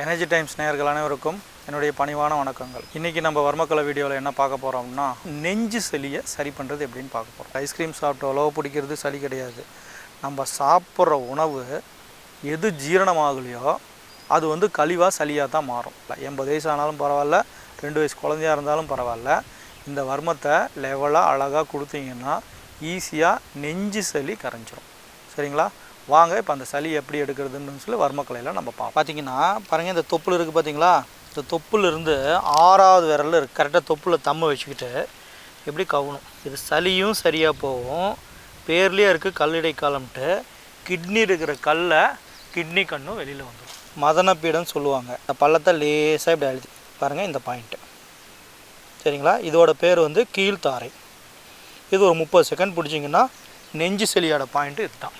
Energy times நேயர்கள் அனைவருக்கும் என்னுடைய பணிவான வணக்கங்கள். இன்றைக்கி நம்ம வர்மக்கலை வீடியோவில் என்ன பார்க்க போகிறோம்னா நெஞ்சு சளியை சரி பண்ணுறது எப்படின்னு பார்க்க போகிறோம் ஐஸ்கிரீம் சாப்பிட்டு அளவு பிடிக்கிறது சளி கிடையாது. நம்ம சாப்பிட்ற உணவு எது ஜீரணமாகலையோ அது வந்து கழிவாக சளியாக தான் மாறும். எண்பது வயசு ஆனாலும் பரவாயில்ல ரெண்டு வயசு குழந்தையா இருந்தாலும் பரவாயில்ல. இந்த வர்மத்தை லெவலாக அழகாக கொடுத்தீங்கன்னா ஈஸியாக நெஞ்சு சளி கரைஞ்சிரும். சரிங்களா? வாங்க இப்போ அந்த சளி எப்படி எடுக்கிறதுன்னு சொல்லி வர்மக்கலையில் நம்ம பார்ப்போம். பார்த்தீங்கன்னா பாருங்கள் இந்த தொப்புள் இருக்குது பார்த்தீங்களா இந்த தொப்புலேருந்து ஆறாவது விரலில் இருக்குது கரெக்டாக தொப்புளில் தம்ம வச்சுக்கிட்டு எப்படி கவணும். இது சளியும் சரியாக போகும். பேர்லேயே இருக்குது கல்லடை காலம்ட்டு கிட்னி இருக்கிற கல்லை கிட்னி கண்ணும் வெளியில் வந்துடும் மதனப்பீடன்னு சொல்லுவாங்க. இந்த பள்ளத்தை லேசாக இப்படி அழுதி பாருங்கள் இந்த பாயிண்ட்டு சரிங்களா? இதோட பேர் வந்து கீழ்த்தாரை. இது ஒரு முப்பது செகண்ட் பிடிச்சிங்கன்னா நெஞ்சு செலியோட பாயிண்ட்டு இதுதான்.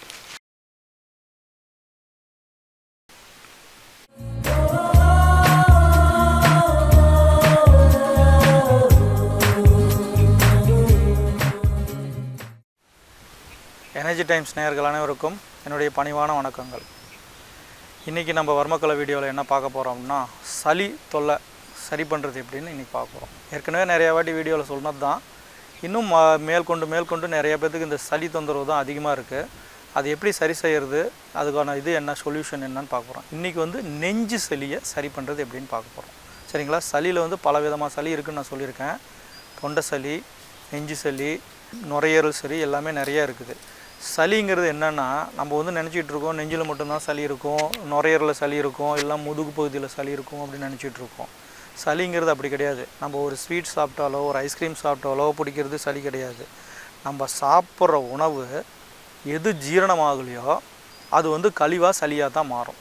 எனர்ஜி டைம்ஸ் நேயர்கள் அனைவருக்கும் என்னுடைய பணிவான வணக்கங்கள். இன்றைக்கி நம்ம வர்மக்கலை வீடியோவில் என்ன பார்க்க போகிறோம்னா சளி தொல்லை சரி பண்ணுறது எப்படின்னு இன்றைக்கி பார்க்க போகிறோம் ஏற்கனவே நிறைய வாட்டி வீடியோவில் சொன்னது தான் இன்னும் ம- மேற்கொண்டு மேற்கொண்டு நிறைய பேர்த்துக்கு இந்த சளி தொந்தரவு தான் அதிகமாக இருக்குது அது எப்படி சரி செய்கிறது அதுக்கான இது என்ன சொல்யூஷன் என்னன்னு பார்க்க போகிறோம் இன்றைக்கி வந்து நெஞ்சு சளியை சரி பண்ணுறது எப்படின்னு பார்க்க போகிறோம் சரிங்களா? சளியில் வந்து பல விதமாக சளி இருக்குதுன்னு நான் சொல்லியிருக்கேன். தொண்டை சளி நெஞ்சு சளி நுரையீரல் சளி எல்லாமே நிறைய இருக்குது. சளிங்கிறது என்னென்னா நம்ம வந்து நினச்சிட்டு இருக்கோம் நெஞ்சில் மட்டும்தான் சளி இருக்கும் நுரையீரலில் சளி இருக்கும் இல்லை முதுகு பகுதியில் சளி இருக்கும் அப்படின்னு நினச்சிட்டு இருக்கோம் சளிங்கிறது அப்படி கிடையாது. நம்ம ஒரு ஸ்வீட் சாப்பிட்டாலோ ஒரு ஐஸ்கிரீம் சாப்பிட்டாலோ பிடிக்கிறது சளி கிடையாது. நம்ம சாப்பிட்ற உணவு எது ஜீரணமாகலையோ அது வந்து கழிவாக சளியாக தான் மாறும்.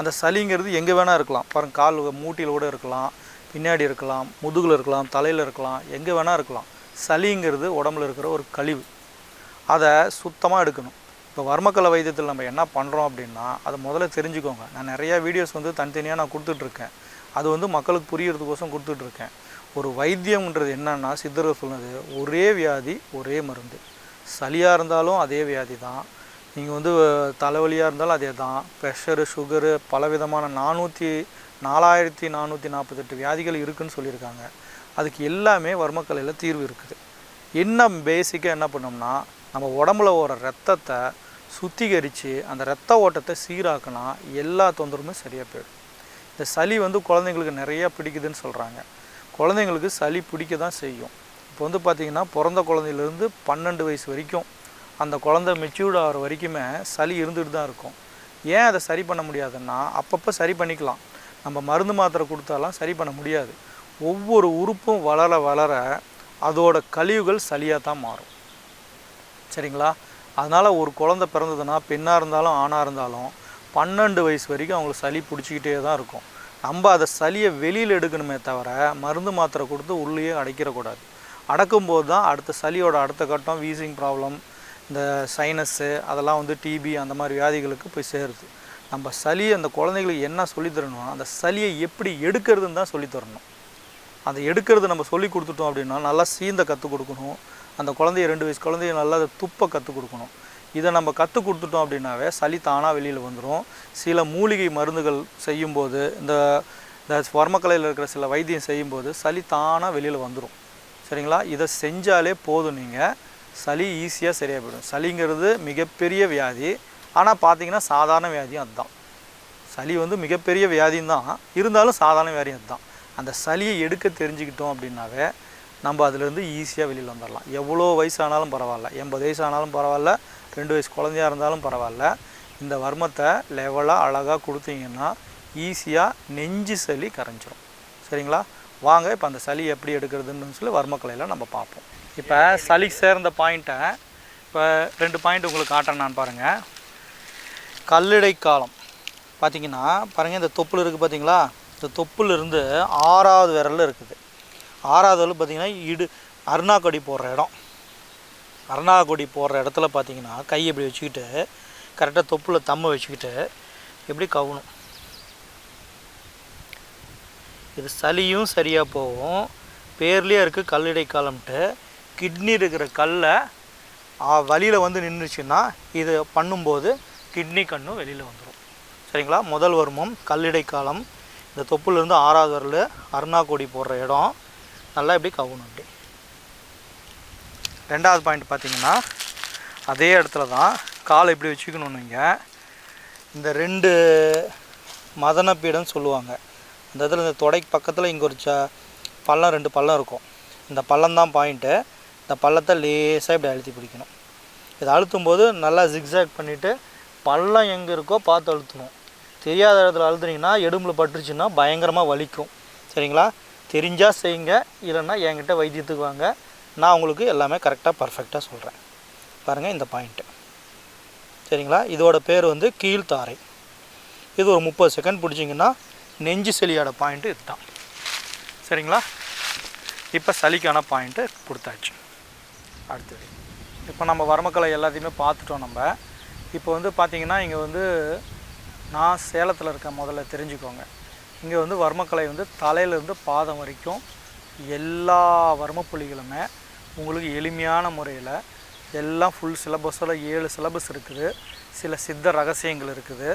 அந்த சளிங்கிறது எங்கே வேணால் இருக்கலாம். பாருங்க கால் மூட்டியில் கூட இருக்கலாம் பின்னாடி இருக்கலாம் முதுகில் இருக்கலாம் தலையில் இருக்கலாம் எங்கே வேணால் இருக்கலாம். சளிங்கிறது உடம்புல இருக்கிற ஒரு கழிவு. அதை சுத்தமாக எடுக்கணும். இப்போ வர்மக்கலை வைத்தியத்தில் நம்ம என்ன பண்ணுறோம் அப்படின்னா அதை முதல்ல தெரிஞ்சுக்கோங்க. நான் நிறையா வீடியோஸ் வந்து தனித்தனியாக நான் கொடுத்துட்ருக்கேன். அது வந்து மக்களுக்கு புரியறதுக்கோசம் கொடுத்துட்ருக்கேன். ஒரு வைத்தியம்ன்றது என்னன்னா சித்தர்கள் சொன்னது ஒரே வியாதி ஒரே மருந்து. சளியாக இருந்தாலும் அதே வியாதி தான். நீங்கள் வந்து தலைவலியாக இருந்தாலும் அதே தான். ப்ரெஷரு சுகரு பலவிதமான நானூற்றி நாலாயிரத்தி நானூற்றி நாற்பத்தெட்டு வியாதிகள் இருக்குதுன்னு சொல்லியிருக்காங்க. அதுக்கு எல்லாமே வர்மக்கலையில் தீர்வு இருக்குது. என்ன பேசிக்காக என்ன பண்ணோம்னா நம்ம உடம்புல ஓடுற ரத்தத்தை சுத்திகரித்து அந்த ரத்த ஓட்டத்தை சீராக்கினா எல்லா தொந்தரவுமே சரியாக போயிடும். இந்த சளி வந்து குழந்தைங்களுக்கு நிறையா பிடிக்குதுன்னு சொல்கிறாங்க குழந்தைங்களுக்கு சளி பிடிக்க தான் செய்யும். இப்போ வந்து பார்த்திங்கன்னா பிறந்த குழந்தையிலேருந்து பன்னெண்டு வயசு வரைக்கும் அந்த குழந்தை மெச்சூர்ட் ஆகிற வரைக்குமே சளி இருந்துகிட்டு தான் இருக்கும். ஏன் அதை சரி பண்ண முடியாதுன்னா அப்பப்போ சரி பண்ணிக்கலாம். நம்ம மருந்து மாத்திரை கொடுத்தாலாம் சரி பண்ண முடியாது. ஒவ்வொரு உறுப்பும் வளர வளர அதோட கழிவுகள் சளியாக தான் மாறும். சரிங்களா? அதனால் ஒரு குழந்தை பிறந்ததுன்னா பெண்ணாக இருந்தாலும் ஆணாக இருந்தாலும் பன்னெண்டு வயசு வரைக்கும் அவங்களுக்கு சளி பிடிச்சிக்கிட்டே தான் இருக்கும். நம்ம அதை சளியை வெளியில் எடுக்கணுமே தவிர மருந்து மாத்திரை கொடுத்து உள்ளேயே அடைக்கிறக்கூடாது அடக்கும்போது தான் அடுத்த சளியோட அடுத்த கட்டம் வீசிங் ப்ராப்ளம் இந்த சைனஸ்ஸு அதெல்லாம் வந்து டிபி அந்த மாதிரி வியாதிகளுக்கு போய் சேருது. நம்ம சளி அந்த குழந்தைங்களுக்கு என்ன சொல்லித்தரணும் அந்த சளியை எப்படி எடுக்கிறதுன்னு தான் சொல்லித்தரணும் அதை எடுக்கிறது நம்ம சொல்லி கொடுத்துட்டோம் அப்படின்னா நல்லா சீந்த கற்றுக் கொடுக்கணும். அந்த குழந்தைய ரெண்டு வயசு குழந்தைய நல்லா அதை துப்ப கற்றுக் கொடுக்கணும். இதை நம்ம கற்றுக் கொடுத்துட்டோம் அப்படின்னாவே சளி தானாக வெளியில் வந்துடும் சில மூலிகை மருந்துகள் செய்யும்போது இந்த இந்த வர்மக்கலையில் இருக்கிற சில வைத்தியம் செய்யும்போது சளி தானாக வெளியில் வந்துடும் சரிங்களா? இதை செஞ்சாலே போதும் நீங்கள் சளி ஈஸியாக சரியாக போயிடும் சளிங்கிறது மிகப்பெரிய வியாதி. ஆனால் பார்த்தீங்கன்னா சாதாரண வியாதியும் அதுதான். சளி வந்து மிகப்பெரிய வியாதியும் தான். இருந்தாலும் சாதாரண வியாதியும் அதுதான். அந்த சளியை எடுக்க தெரிஞ்சுக்கிட்டோம் அப்படின்னாவே நம்ம அதுலேருந்து ஈஸியாக வெளியில் வந்துடலாம் எவ்வளோ வயசானாலும் பரவாயில்ல. எண்பது வயசு ஆனாலும் பரவாயில்ல. ரெண்டு வயசு குழந்தையா இருந்தாலும் பரவாயில்ல. இந்த வர்மத்தை லெவலாக அழகாக கொடுத்தீங்கன்னா ஈஸியாக நெஞ்சு சளி கரைஞ்சிரும். சரிங்களா? வாங்க இப்போ அந்த சளி எப்படி எடுக்கிறதுன்னு சொல்லி வர்மக்கலையில் நம்ம பார்ப்போம். இப்போ சளி சேர்ந்த பாயிண்ட்டை இப்போ ரெண்டு பாயிண்ட் உங்களுக்கு காட்டுறேன் நான் பாருங்கள் கல்லிடை காலம். பார்த்தீங்கன்னா பாருங்கள் இந்த தொப்புள் இருக்குது பார்த்தீங்களா இந்த தொப்புலேருந்து ஆறாவது விரலில் இருக்குது. ஆறாவது விரல் பார்த்தீங்கன்னா இடு அருணாக்கொடி போடுற இடம். அருணாக்கொடி போடுற இடத்துல பார்த்தீங்கன்னா கை இப்படி வச்சுக்கிட்டு கரெக்டாக தொப்புல தம்ம வச்சுக்கிட்டு எப்படி கவணும். இது சளியும் சரியாக போகும். பேர்லேயே இருக்குது கல்லடை காலம்ட்டு கிட்னி இருக்கிற கல்லை வழியில் வந்து நின்றுச்சுன்னா இது பண்ணும்போது கிட்னி கண்ணும் வெளியில் வந்துடும் சரிங்களா? முதல் வருமம் கல்லிடை காலம் இந்த தொப்புலேருந்து ஆறாவது வரல அருணா போடுற இடம். நல்லா இப்படி கவுணும் அப்படி. ரெண்டாவது பாயிண்ட் பார்த்தீங்கன்னா அதே இடத்துல தான் காலை இப்படி வச்சுக்கணும் இங்கே இந்த ரெண்டு மதனப்பீடம்னு சொல்லுவாங்க. அந்த இடத்துல இந்த தொடைக்கு பக்கத்தில் இங்கே ஒரு ச பள்ளம் ரெண்டு பள்ளம் இருக்கும். இந்த பள்ளம் தான் பாயிண்ட்டு இந்த பள்ளத்தை லேசாக இப்படி அழுத்தி பிடிக்கணும். இதை அழுத்தும் போது நல்லா ஜிக்ஸாக் பண்ணிவிட்டு பள்ளம் எங்கே இருக்கோ பார்த்து அழுத்தணும். தெரியாத இடத்துல அழுத்துனீங்கன்னா எடும்பில் பட்டுருச்சுன்னா பயங்கரமாக வலிக்கும். சரிங்களா? தெரிஞ்சால் செய்யுங்க இல்லைன்னா என்கிட்ட வைத்தியத்துக்கு வாங்க. நான் உங்களுக்கு எல்லாமே கரெக்டாக பர்ஃபெக்டாக சொல்கிறேன் பாருங்கள் இந்த பாயிண்ட்டு சரிங்களா? இதோட பேர் வந்து கீழ்த்தாரை. இது ஒரு முப்பது செகண்ட் பிடிச்சிங்கன்னா நெஞ்சு சளியோட பாயிண்ட்டு இதுதான். சரிங்களா? இப்போ சளிக்கான பாயிண்ட்டு கொடுத்தாச்சு. அடுத்தது. இப்போ நம்ம வரமக்கலை எல்லாத்தையுமே பார்த்துட்டோம் நம்ம. இப்போ வந்து பார்த்திங்கன்னா இங்கே வந்து நான் சேலத்தில் இருக்க முதல்ல தெரிஞ்சுக்கோங்க. இங்கே வந்து வர்மக்கலை வந்து தலையிலேருந்து பாதம் வரைக்கும் எல்லா வர்மப்புள்ளிகளுமே உங்களுக்கு எளிமையான முறையில் எல்லாம் ஃபுல் சிலபஸில் ஏழு சிலபஸ் இருக்குது. சில சித்த ரகசியங்கள் இருக்குது.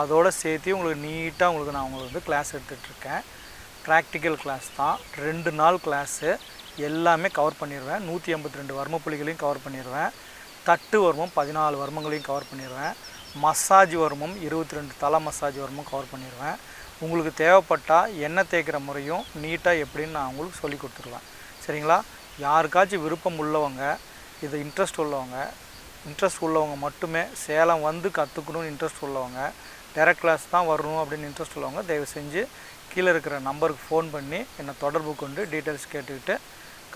அதோடு சேர்த்து உங்களுக்கு நீட்டாக உங்களுக்கு நான் உங்களுக்கு வந்து கிளாஸ் எடுத்துகிட்ருக்கேன் ப்ராக்டிக்கல் கிளாஸ் தான். ரெண்டு நாள் கிளாஸு எல்லாமே கவர் பண்ணிடுவேன் நூற்றி ஐம்பத்தி ரெண்டு வர்ம புள்ளிகளையும் கவர் பண்ணிடுவேன் தட்டு வர்மம் பதினாலு வர்மங்களையும் கவர் பண்ணிடுவேன் மசாஜ் வர்மம் இருபத்தி ரெண்டு தலை மசாஜ் வர்மம் கவர் பண்ணிடுவேன் உங்களுக்கு தேவைப்பட்டால் எண்ணெய் தேய்க்கிற முறையும் நீட்டாக எப்படின்னு நான் உங்களுக்கு சொல்லி கொடுத்துருவேன். சரிங்களா? யாருக்காச்சும் விருப்பம் உள்ளவங்க இது இன்ட்ரெஸ்ட் உள்ளவங்க இன்ட்ரெஸ்ட் உள்ளவங்க மட்டுமே சேலம் வந்து கற்றுக்கணும்னு இன்ட்ரெஸ்ட் உள்ளவங்க டேரக்ட் கிளாஸ் தான் வரணும் அப்படின்னு இன்ட்ரெஸ்ட் உள்ளவங்க தயவு செஞ்சு கீழே இருக்கிற நம்பருக்கு ஃபோன் பண்ணி என்னை தொடர்பு கொண்டு டீட்டெயில்ஸ் கேட்டுக்கிட்டு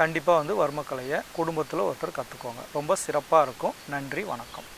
கண்டிப்பாக வந்து வர்மக்கலையை குடும்பத்தில் ஒருத்தர் கற்றுக்கோங்க ரொம்ப சிறப்பாக இருக்கும். நன்றி வணக்கம்.